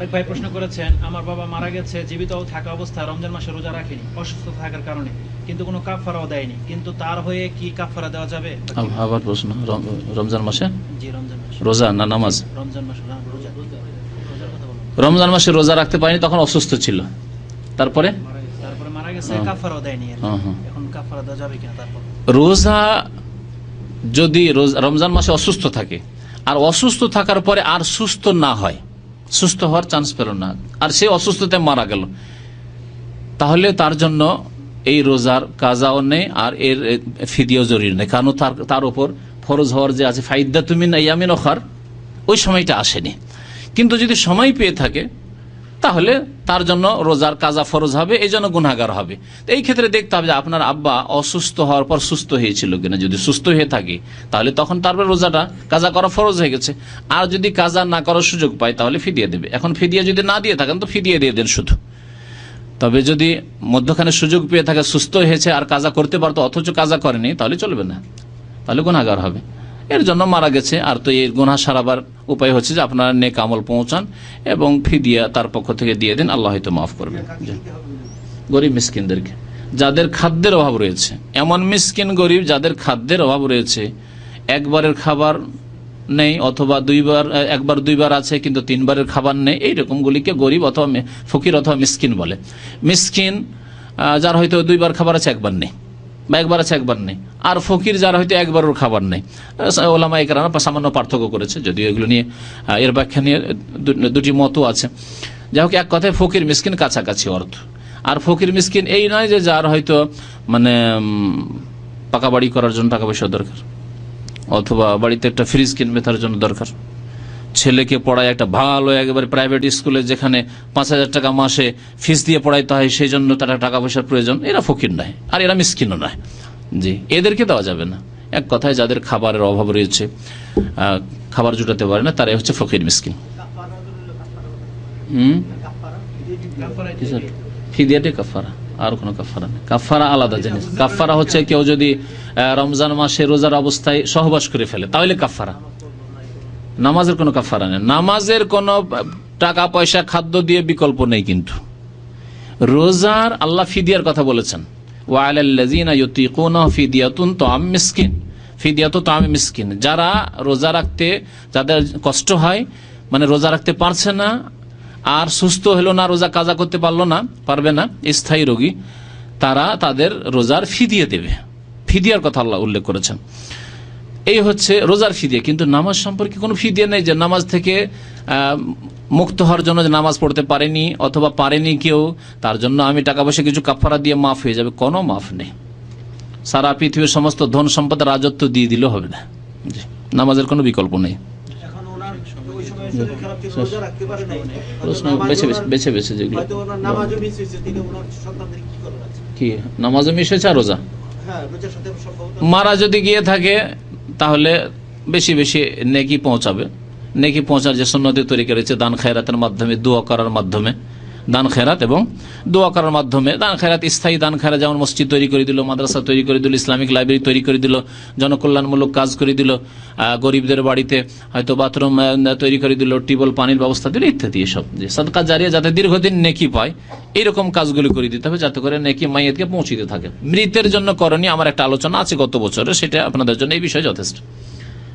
আরেক ভাই প্রশ্ন করেছেন আমার বাবা মারা গেছে জীবিত থাকা অবস্থায় রমজান মাসে রোজা রাখেনি অসুস্থ থাকার কারণে। কিন্তু কোনো কাফারাও দেয়নি। কিন্তু তার হয়ে কি কাফারা দেওয়া যাবে? আবার প্রশ্ন রমজান মাসে? জি রমজান মাস। রোজা না নামাজ? রমজান মাস রোজা রোজা। রমজান মাসে রোজা রাখতে পারেনি তখন অসুস্থ ছিল। তারপরে? তারপরে মারা গেছে হ্যাঁ। কাফারাও দেয়নি। হ্যাঁ, হ্যাঁ। এখন কাফারা দেওয়া যাবে কিনা তারপর? রোজা যদি রমজান মাসে অসুস্থ থাকে আর অসুস্থ থাকার পরে আর সুস্থ না হয় সুস্থ হওয়ার চান্স পেল না। আর সে অসুস্থতায় মারা গেল। তাহলে তার জন্য এই রোজার কাজাও নেই আর এর ফিদিও জরুরি নেই। কারণ তার তার উপর ফরজ হওয়ার যে আছে ফাইদা তুমি না ইয়ামিন ওখার, ওই সময়টা আসেনি। কিন্তু যদি সময় পেয়ে থাকে তাহলে তার জন্য রোজার কাজা ফরজ হবে, এই জন্য গুনাগার হবে। এই ক্ষেত্রে দেখতে হবে যে আপনার আব্বা অসুস্থ হওয়ার পর সুস্থ হয়েছিল কিনা। যদি সুস্থ হয়ে থাকে, তাহলে তখন তারপর রোজাটা কাজা করা ফরজ হয়ে গেছে। আর যদি কাজা না করার সুযোগ পায়, তাহলে ফিদিয়ে দেবে। এখন ফিদিয়ে যদি না দিয়ে থাকেন, তো ফিদিয়ে দিয়ে দেন শুধু। তবে যদি মধ্যখানে সুযোগ পেয়ে থাকে, সুস্থ হয়েছে আর কাজা করতে পারতো, অথচ কাজা করেনি, তাহলে চলবে না। তাহলে গুণাগার হবে। এর জন্য মারা গেছে। আর তো এই গুনাহ সারাবার উপায় হচ্ছে যে আপনারা নেক আমল পৌঁছান এবং ফিদিয়া তার পক্ষ থেকে দিয়ে দিন। আল্লাহ হয়তো মাফ করবেন। গরিব মিসকিনদেরকে। যাদের খাদ্যের অভাব রয়েছে। এমন মিসকিন গরিব যাদের খাদ্যের অভাব রয়েছে। একবারের খাবার নেই অথবা দুইবার, একবার দুইবার আছে কিন্তু তিনবারের খাবার নেই। এইরকমগুলিকে গরিব অথবা ফকির অথবা মিসকিন বলে। মিসকিন যার হয়তো দুইবার খাবার আছে, একবার নেই। বা একবার আছে, একবার নেই। আর ফকির যার হয়তো একবারও খাবার নেই। ওলামা একরানা সামান্য পার্থক্য করেছে, যদিও এগুলো নিয়ে এর ব্যাখ্যা নিয়ে দুটি মতও আছে। যাই হোক, এক কথায় ফকির মিসকিন কাছাকাছি অর্থ। আর ফকির মিসকিন এই নয় যে যার হয়তো মানে পাকা বাড়ি করার জন্য টাকা পয়সা দরকার, অথবা বাড়িতে একটা ফ্রিজ কিনবে তার জন্য দরকার। ছেলেকে পড়ায় একটা ভালো একেবারে প্রাইভেট স্কুলে যেখানে পাঁচ হাজার টাকা মাসে ফিস দিয়ে পড়াইতে হয় সেই জন্য তারা টাকা পয়সার প্রয়োজন। এরা ফকির নয়, আর এরা মিসকিনও নয়। জি, এদেরকে দেওয়া যাবে না। এক কথায় যাদের খাবারের অভাব রয়েছে খাবার জুটাতে পারে না, তারাই হচ্ছে ফকির, মিসকিন। হুম? কাফারা আর কোনো কাফারা নেই। কাফারা আলাদা জিনিস। কাফারা হচ্ছে কেউ যদি রমজান মাসে রোজার অবস্থায় সহবাস করে ফেলে, তাহলে কাফারা নামাজের কোনো কাফারা নেই। নামাজের কোনো টাকা, পয়সা, খাদ্য দিয়ে বিকল্প নেই কিন্তু। রোজার আল্লাহ ফিদিয়ার কথা বলেছেন। তাআম মিসকিন। যারা রোজা রাখতে, যাদের কষ্ট হয় মানে রোজা রাখতে পারছে না, আর সুস্থ হলো না, রোজা কাজা করতে পারল না, পারবে না, স্থায়ী রোগী, তারা তাদের রোজার ফিদিয়ে দেবে। ফিদিয়ার কথা আল্লাহ উল্লেখ করেছেন। এই হচ্ছে রোজার ফিদিয়া। কিন্তু নামাজ সম্পর্কে কোনো ফিদিয়া নেই যে নামাজ থেকে মুক্ত হওয়ার জন্য যে নামাজ পড়তে পারেনি অথবা পারেনি কেউ তার জন্য আমি টাকা পয়সা কিছু কাফারা দিয়ে মাফ হয়ে যাবে। কোনো মাফ নেই। সারা পৃথিবীর সমস্ত ধন সম্পদ রাজত্ব দিয়ে দিলেও হবে না। নামাজের কোনো বিকল্প নেই। বেছে বেছে যেগুলো। নামাজও হয়েছে কি আর রোজা? হ্যাঁ মারা যদি গিয়ে থাকে তাহলে বেশি বেশি নেকি পৌঁছাবে। নেকি পৌঁছার যে সন্ন্যতি তৈরি রয়েছে দান খায়রাতের মাধ্যমে, দোয়া করার মাধ্যমে। দান খেরাত এবং দোয়া করার মাধ্যমে। দান খেরাত স্থায়ী দান খেরাত, যেমন মসজিদ তৈরি করে দিল, মাদ্রাসা তৈরি করে দিল, ইসলামিক লাইব্রেরি তৈরি করে দিল, জনকল্যাণমূলক কাজ করে দিল গরিবদের বাড়িতে হয়তো বাথরুম তৈরি করে দিল, টিউবওয়েল, পানির ব্যবস্থা দিল, ইত্যাদি এসব। যে সদকা জারিয়া যাতে দীর্ঘদিন নেকি পায়, এইরকম কাজগুলি করে দিতে হবে, যাতে করে নেকি মাইয়াতকে পৌঁছিতে থাকে। মৃতের জন্য করণীয় আমার একটা আলোচনা আছে গত বছরে, সেটা আপনাদের জন্য এই বিষয়ে যথেষ্ট।